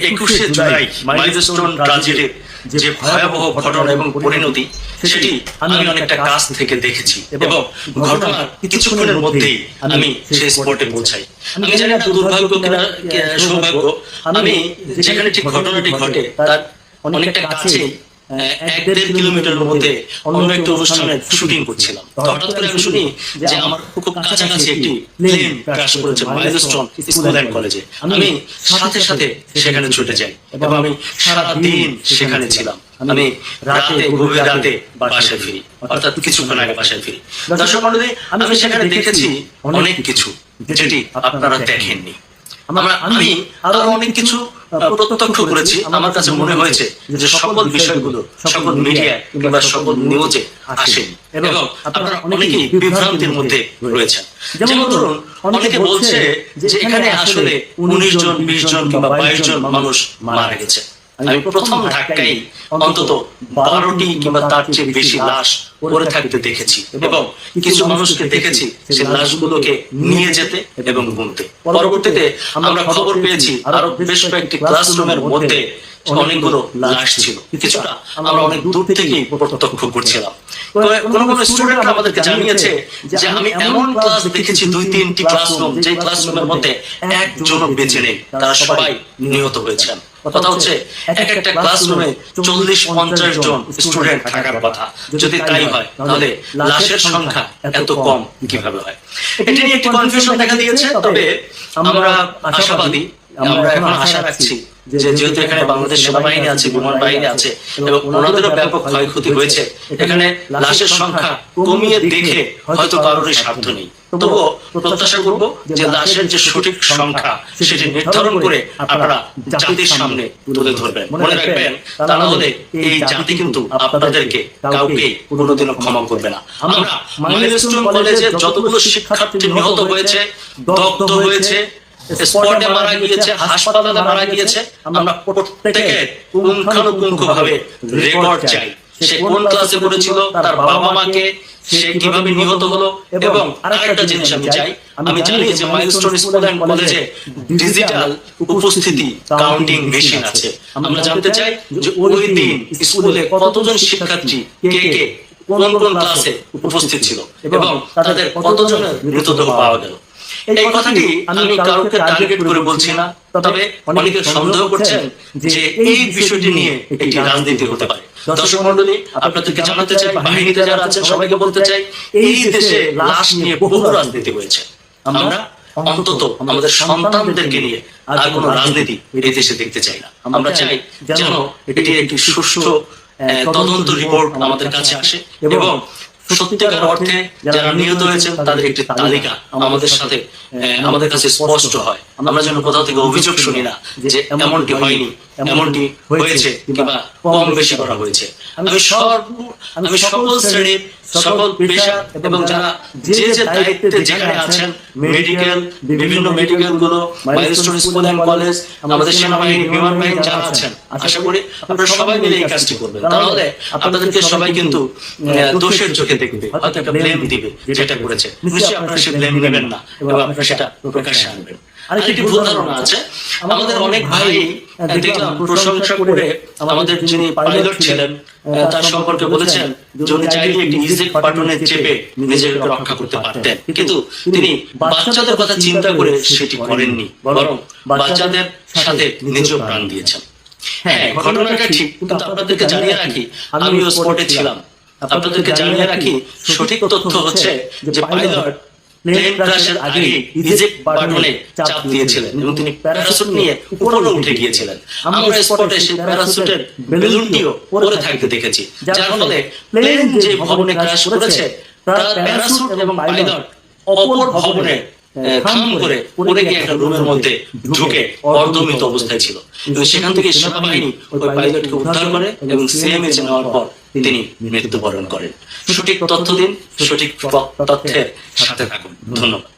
একুশে জুলাই মাইলস্টোন ব্রাজিলের যে ভয়াবহ ঘটনা এবং পরিণতি সেটি আমি অনেকটা কাছ থেকে দেখেছি এবং ঘটনার কিছুক্ষণের মধ্যেই আমি সেই স্পটে পৌঁছাই। আমি জানি না দুর্ভাগ্য কিনা সৌভাগ্য। আমি যেখানে ঠিক ঘটনাটি ঘটে তার অনেকটা কাছে এক দেড় কিলোমিটারের মধ্যে অন্য একটি অনুষ্ঠানের শুটিং করছিলাম। হঠাৎ করে আমি শুনি যে আমার খুব কাছাকাছি একটি প্লেন ক্রাশ করেছে মাইলস্টোন স্কুল অ্যান্ড কলেজে আমি সাথে সাথে সেখানে ছুটে যাই এবং আমি সারা দিন সেখানে ছিলাম। আমি রাতে গভীর রাতে বাসায় ফিরি। অর্থাৎ কিছুক্ষণ আগে বাসায় ফিরি। দর্শক মন্ডলী আমি সেখানে দেখেছি অনেক কিছু যেটি আপনারা দেখেননি। আমরা আমি আরও অনেক কিছু প্রত্যক্ষ করেছি। আমার কাছে মনে হয়েছে যে সকল বিষয়গুলো সকল মিডিয়া কিংবা সকল নিউজে আসেনি। এবং আপনারা অনেকেই বিভ্রান্তির মধ্যে রয়েছেন। যেমন ধরুন অনেকে বলছে যে এখানে আসলে উনিশ জন বিশ জন কিংবা বাইশ জন মানুষ মারা গেছে। আমি প্রথম ধাক্কায় অন্তত বারোটি কিংবা তার চেয়ে বেশি লাশ পড়ে থাকতে দেখেছি এবং কিছু মানুষকে দেখেছি সে লাশগুলোকে নিয়ে যেতে এবং গুনতে। পরবর্তীতে আমরা খবর পেয়েছি আরও বেশ কয়েকটি ক্লাসরুমের মধ্যে অনেকগুলো লাশ ছিল। কিছুটা আমরা অনেক দূর থেকেই প্রত্যক্ষ করছিলাম। কোনো কোনো স্টুডেন্ট আমাদেরকে জানিয়েছে যে আমি এমন ক্লাস দেখেছি দুই তিনটি ক্লাসরুম যে ক্লাসরুমের মধ্যে একজনও বেঁচে নেই। তারা সবাই নিহত হয়েছেন কথা হচ্ছে এক একটা ক্লাসরুমে চল্লিশ পঞ্চাশ জন স্টুডেন্ট থাকার কথা। যদি তাই হয় তাহলে লাশের সংখ্যা এত কম কীভাবে হয়? এটা নিয়ে একটি কনফিউশন দেখা দিয়েছে তবে আমরা আশাবাদী আমরা এখন আশা রাখছি যে যেহেতু এখানে বাংলাদেশ সেনাবাহিনী আছে বিমান বাহিনী আছে এবং ওনাদেরও ব্যাপক ক্ষয়ক্ষতি হয়েছে। এখানে লাশের সংখ্যা কমিয়ে দেখে হয়তো কারোরই স্বার্থ নেই। তবুও প্রত্যাশা করব যে লাশের যে সঠিক সংখ্যা সেটি নির্ধারণ করে আপনারা জাতির সামনে তুলে ধরবেন। মনে রাখবেন তা না হলে এই জাতি কিন্তু আপনাদেরকে কাউকে কোনোদিনও ক্ষমা করবে না। আমরা মাইলস্টোন কলেজে যতগুলো শিক্ষার্থী নিহত হয়েছে দগ্ধ হয়েছে স্পটে মারা গিয়েছে, হাসপাতালে মারা গিয়েছে, আমরা প্রত্যেকের পুঙ্খানুপুঙ্খ ভাবে রেকর্ড চাই। সে কোন ক্লাসে পড়েছিল, তার বাবা মাকে সে কীভাবে নিহত হলো এবং আরেকটা জিনিস আমি চাই। আমি জানি যে মাইলস্টোন স্কুল কলেজে ডিজিটাল উপস্থিতি কাউন্টিং মেশিন আছে। আমরা জানতে চাই যে ওই দিন স্কুলে কতজন শিক্ষার্থী, কে কে, কোন কোন ক্লাসে উপস্থিত ছিল এবং তাদের কতজনের মৃতদেহ পাওয়া গেল। এই কথাটি আমি কাউকে টার্গেট করে বলছি না তবে অনেকে সন্দেহ করছেন যে এই বিষয়টি নিয়ে একটি রাজনীতি হতে পারে। দর্শক মন্ডলী আপনাদেরকে জানাতে চাই বাহিনীতে যারা আছেন সবাইকে বলতে চাই এই দেশে লাশ নিয়ে বহু রাজনীতি হয়েছে। আমরা অন্তত আমাদের সন্তানদেরকে নিয়ে আর কোনো রাজনীতি এই দেশে দেখতে চাই না। আমরা চাই যেন এটি একটি সুষ্ঠু আহ, তদন্ত রিপোর্ট আমাদের কাছে আসে। এবং সত্যিকার অর্থে যারা নিহত হয়েছেন তাদের একটি তালিকা আমাদের সাথে আহ, আমাদের কাছে স্পষ্ট হয়। আমরা যেন কোথাও থেকে অভিযোগ শুনি না যে এমনটি হয়নি এমনটি হয়েছে কিংবা কম বেশি করা হয়েছে। আমি সব আমি সকল শ্রেণির সকল পেশা এবং যারা যে যে দায়িত্বে যেখানে আছেন মেডিকেল বিভিন্ন মেডিকেলগুলো মাইলস্টোন স্কুল অ্যান্ড কলেজ আমাদের সেনাবাহিনী বিমান বাহিনী যারা আছেন আশা করি আপনারা সবাই মিলে এই কাজটি করবেন। তাহলে আপনাদেরকে সবাই কিন্তু দোষের চোখে দেখবে হয়তো একটা ব্লেম দিবে। যেটা করেছে। নিশ্চয়ই আপনারা সে ব্লেম নেবেন না এবং আপনারা সেটা প্রকাশ্যে আনবেন আরেকটি ভুল ধারণা আছে? আমাদের অনেক ভাই দেখলাম প্রশংসা করে আমাদের যিনি পাইলট ছিলেন তার সম্পর্কে বলেছেন যে উনি চাইলে একটি ইজেক্ট বাটনে চেপে নিজেকে রক্ষা করতে পারতেন। কিন্তু তিনি বাচ্চাদের কথা চিন্তা করে সেটি করেননি বরং বাচ্চাদের সাথে নিজেও প্রাণ দিয়েছেন। হ্যাঁ ঘটনাটা ঠিক কিন্তু আপনাদেরকে জানিয়ে রাখি আমিও স্পটে ছিলাম। আপনাদেরকে জানিয়ে রাখি সঠিক তথ্য হচ্ছে যে পাইলট প্লেন ক্রাশের আগে ইজেক্ট বাটনে চাপ দিয়েছিলেন এবং তিনি প্যারাসুট নিয়ে উপরে উঠে গিয়েছিলেন। আমরা স্পটে সেই প্যারাসুটের বেলুনটিও পরে থাকতে দেখেছি। যার ফলে প্লেন যে ভবনে ক্রাশ করেছে তার প্যারাসুট এবং পাইলট অপর ভবনে থাম করে পড়ে গিয়ে একটা রুমের মধ্যে ঢুকে অর্ধমিত অবস্থায় ছিল। এবং সেখান থেকে সেনাবাহিনী ওই পাইলটকে উদ্ধার করে এবং সিএমএইচ নেওয়ার পর তিনি মৃত্যুবরণ করেন। সঠিক তথ্য দিন সঠিক তথ্যের সাথে থাকুন। ধন্যবাদ।